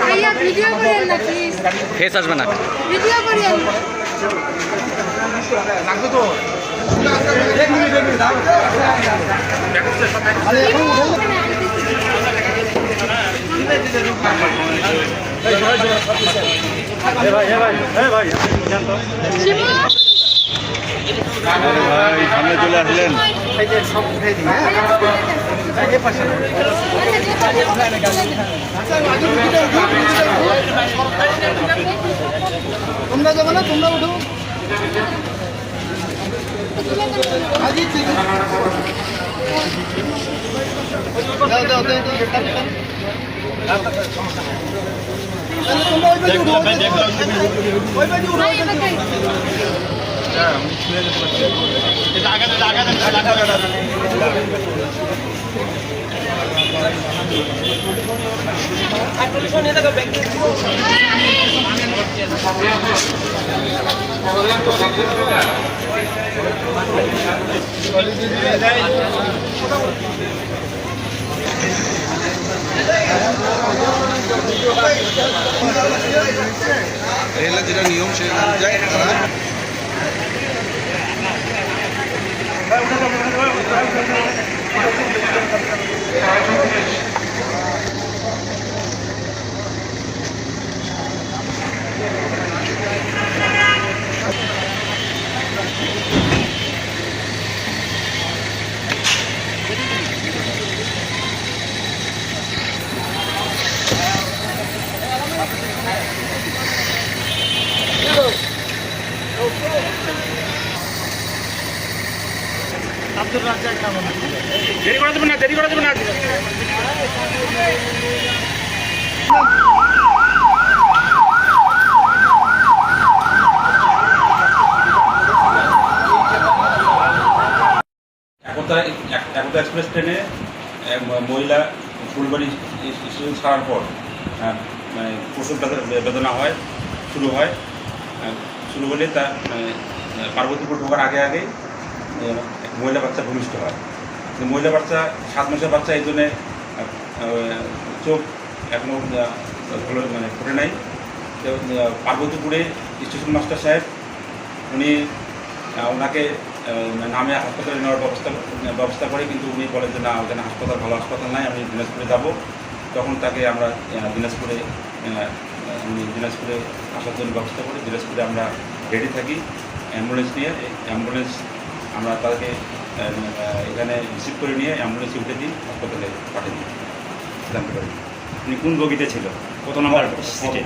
ভাইয়া ভিডিও করেন না প্লিজ ফেস আসবে না। ভিডিও করেন শিবু ভাই সামনে চলে আসলেন তোমরা যাবে না তোমরা উঠো আজি রেলের যেটা নিয়ম সেই অনুযায়ী এক্সপ্রেস ট্রেনে মহিলা ফুলবাড়ি স্টেশন ছাড়ার পর আহ, মানে প্রসব বেদনা- হয় শুরু হয়। শুরু হলে তা মানে, পার্বতীপুর ঢোকার আগে আগে মহিলা বাচ্চা ভূমিষ্ঠ হয়। মহিলা বাচ্চা সাত মাসের বাচ্চা এই জন্যে চোখ এখনও ভালো মানে ফুটে নাই। পার্বতীপুরে স্টেশন মাস্টার সাহেব, উনি ওনাকে নামে হাসপাতালে নেওয়ার ব্যবস্থা ব্যবস্থা করে, কিন্তু উনি বলেন যে না, ওখানে হাসপাতাল, ভালো হাসপাতাল নাই, আমি দিনাজপুরে যাব। তখন তাকে আমরা দিনাজপুরে দিনাজপুরে আসার জন্য ব্যবস্থা করি, দিনাজপুরে আমরা রেডি থাকি। অ্যাম্বুলেন্স নিয়ে, অ্যাম্বুলেন্স আমরা তাকে এখানে রিসিভ করে নিয়ে অ্যাম্বুলেন্সে উঠে দিই, হাসপাতালে পাঠিয়ে দিই। জানতে পারি উনি কোন বগিতে ছিল? কত নম্বর? সিটে